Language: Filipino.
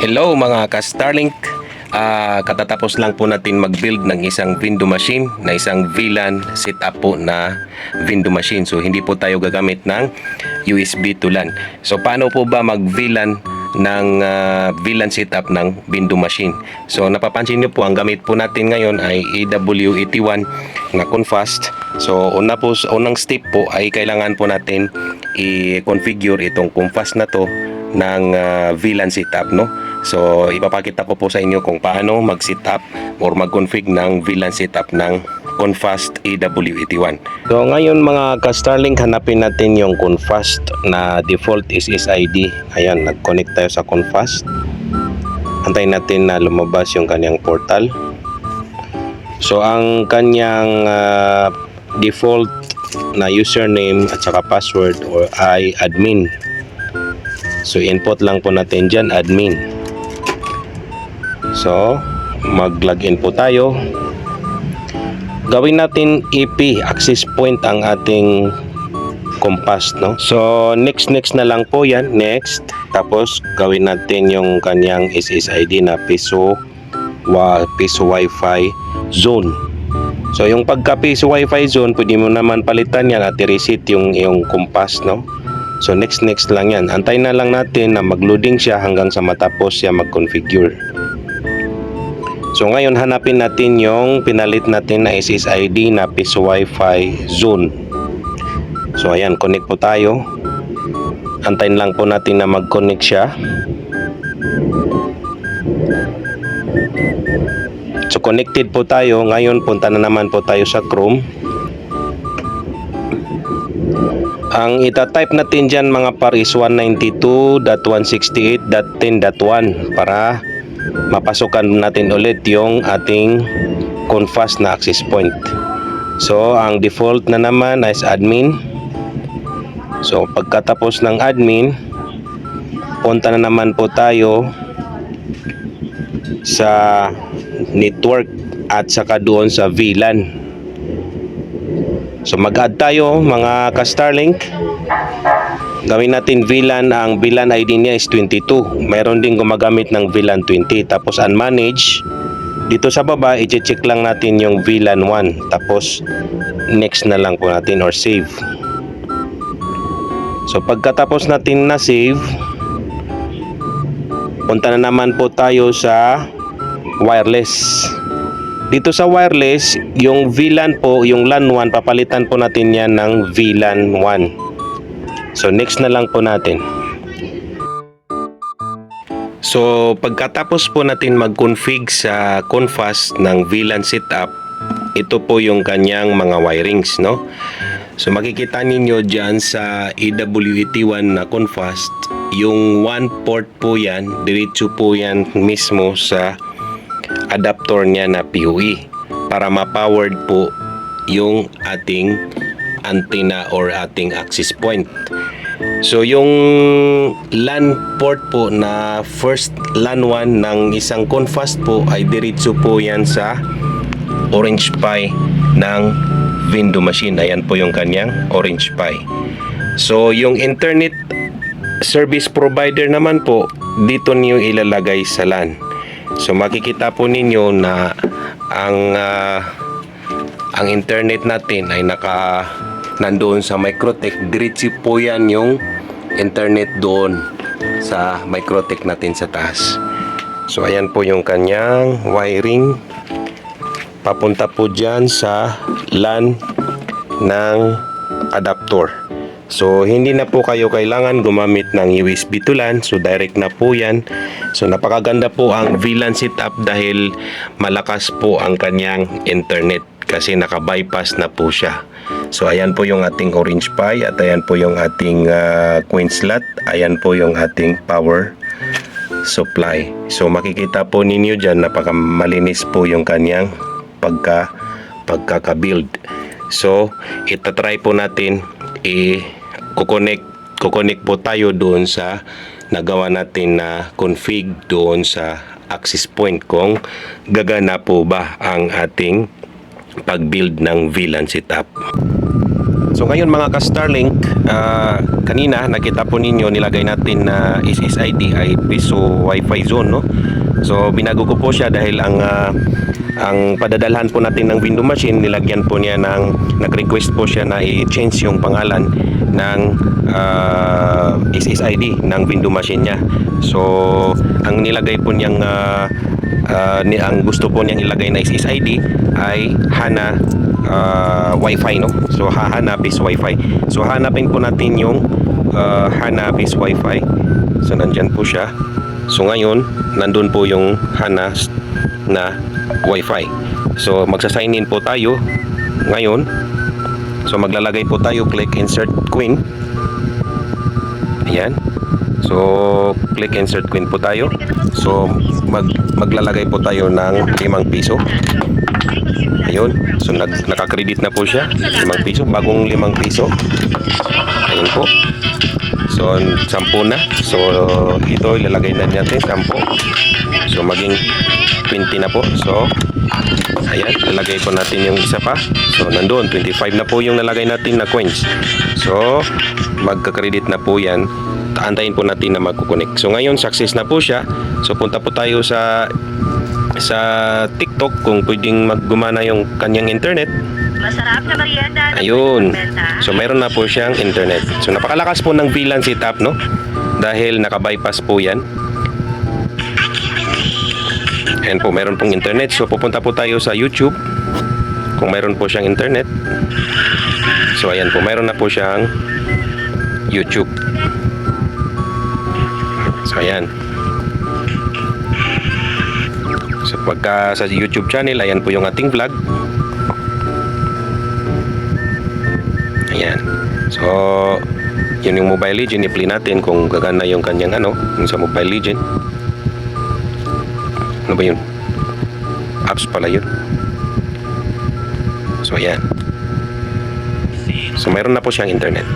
Hello mga ka-Starlink. Ah, katatapos lang po natin mag-build ng isang window machine na isang VLAN setup po na window machine. So hindi po tayo gagamit ng USB to LAN. So paano po ba mag-VLAN ng ah, VLAN setup ng window machine? So napapansin niyo po ang gamit po natin ngayon ay AW81 na Confast. So una po unang step po ay kailangan po natin i-configure itong Confast na to ng ah, VLAN setup no. So ipapakita ko po sa inyo kung paano mag-setup or mag-config ng VLAN setup ng Confast AW81. So ngayon mga ka-Starlink hanapin natin yung Confast na default is SID. Ayan, nag-connect tayo sa Confast. Antayin natin na lumabas yung kanyang portal. So ang kanyang ah, default na username at saka password or ay admin. So input lang po natin dyan admin. So mag-login po tayo. Gawin natin EP access point ang ating compass no. So next next na lang po 'yan, next. Tapos gawin natin yung kanyang SSID na piso wa piso wifi zone. So yung pagka piso wifi zone, pwede mo naman palitan yan at i-reset yung yung compass no. So next next lang yan. Antayin na lang natin na mag-loading siya hanggang sa matapos siya mag-configure. So ngayon hanapin natin yung pinalit natin na SSID na piso wifi zone. So ayan, connect po tayo. Antayin lang po natin na mag-connect siya. So connected po tayo. Ngayon punta na naman po tayo sa Chrome. Ang ita-type natin dyan mga par is 192.168.10.1 para mapasokan natin ulit yung ating confast na access point. So, ang default na naman is admin. So, pagkatapos ng admin, punta na naman po tayo sa network at saka doon sa VLAN. So mag-add tayo mga ka-Starlink. Gawin natin VLAN, ang VLAN ID niya is 22. Mayroon din gumagamit ng VLAN 20. Tapos unmanage, dito sa baba, i-check lang natin yung VLAN 1. Tapos next na lang po natin or save. So pagkatapos natin na save, punta na naman po tayo sa wireless. Dito sa wireless, yung VLAN po, yung LAN 1, papalitan po natin yan ng VLAN 1. So next na lang po natin. So pagkatapos po natin mag-config sa Confast ng VLAN setup, ito po yung kanyang mga wirings, no? So makikita ninyo dyan sa AW81 na Confast, yung one port po yan, diretso po yan mismo sa adapter niya na PoE para ma-powered po yung ating antenna or ating access point. So yung LAN port po na first LAN 1 ng isang Confast po ay diretso po yan sa Orange Pi ng window machine. Ayan po yung kanyang Orange Pi. So yung internet service provider naman po dito niyo ilalagay sa LAN. So makikita po ninyo na ang ah, ang internet natin ay naka nandoon sa Microtech. Diretso po yan yung internet doon sa Microtech natin sa taas. So ayan po yung kanyang wiring. Papunta po dyan sa LAN ng adapter. So, hindi na po kayo kailangan gumamit ng USB to LAN. So, direct na po yan. So, napakaganda po ang VLAN setup dahil malakas po ang kanyang internet kasi naka-bypass na po siya. So, ayan po yung ating Orange Pi at ayan po yung ating uh, Queen slot. Ayan po yung ating power supply. So, makikita po ninyo dyan napakamalinis po yung kanyang pagka pagkaka-build. So, itatry po natin i kukonek kukonek po tayo doon sa nagawa natin na config doon sa access point kung gagana po ba ang ating pag-build ng VLAN setup. So ngayon mga ka-Starlink, ah, kanina nakita po ninyo nilagay natin na SSID ay piso Wi-Fi zone no. So binago ko po siya dahil ang ah, ang padadalhan po natin ng window machine nilagyan po niya ng nag-request po siya na i-change yung pangalan ng ah, SSID ng window machine niya. So ang nilagay po niyang ah, ah, ni ang gusto po niyang ilagay na SSID ay Hana ah, Wi-Fi no. So Hana based Wi-Fi. So hanapin po natin yung ah, Hana based Wi-Fi. So nandyan po siya. So ngayon, nandun po yung Hana na Wi-Fi. So magsa-sign in po tayo ngayon. So maglalagay po tayo click insert queen. Ayan. So click insert queen po tayo. So mag maglalagay po tayo ng 5 piso. Ayun. So nag, naka-credit na po siya. 5 piso. Bagong 5 piso. Ayun po. So 10 na. So ito ilalagay na natin 10. So maging 20 na po. So ayan, ilalagay po natin yung isa pa. So nandoon 25 na po yung nalagay natin na coins. So magka-credit na po yan. Taantayin po natin na magkukunik. So ngayon success na po siya. So punta po tayo sa sa TikTok kung pwedeng maggumana yung kanyang internet. Masarap na merienda. na Ayun. So mayroon na po siyang internet. So napakalakas po ng VLAN setup no? Dahil naka-bypass po 'yan. Ayan po, mayroon pong internet. So pupunta po tayo sa YouTube. Kung mayroon po siyang internet. So ayan po, mayroon na po siyang YouTube. So ayan. So pagka sa YouTube channel, ayan po yung ating vlog. Ayan. So, yun yung Mobile Legend. I-play natin kung gagana yung kanyang ano, yung sa Mobile Legend. Ano ba yun? Apps pala yun. So, ayan. So, mayroon na po siyang internet.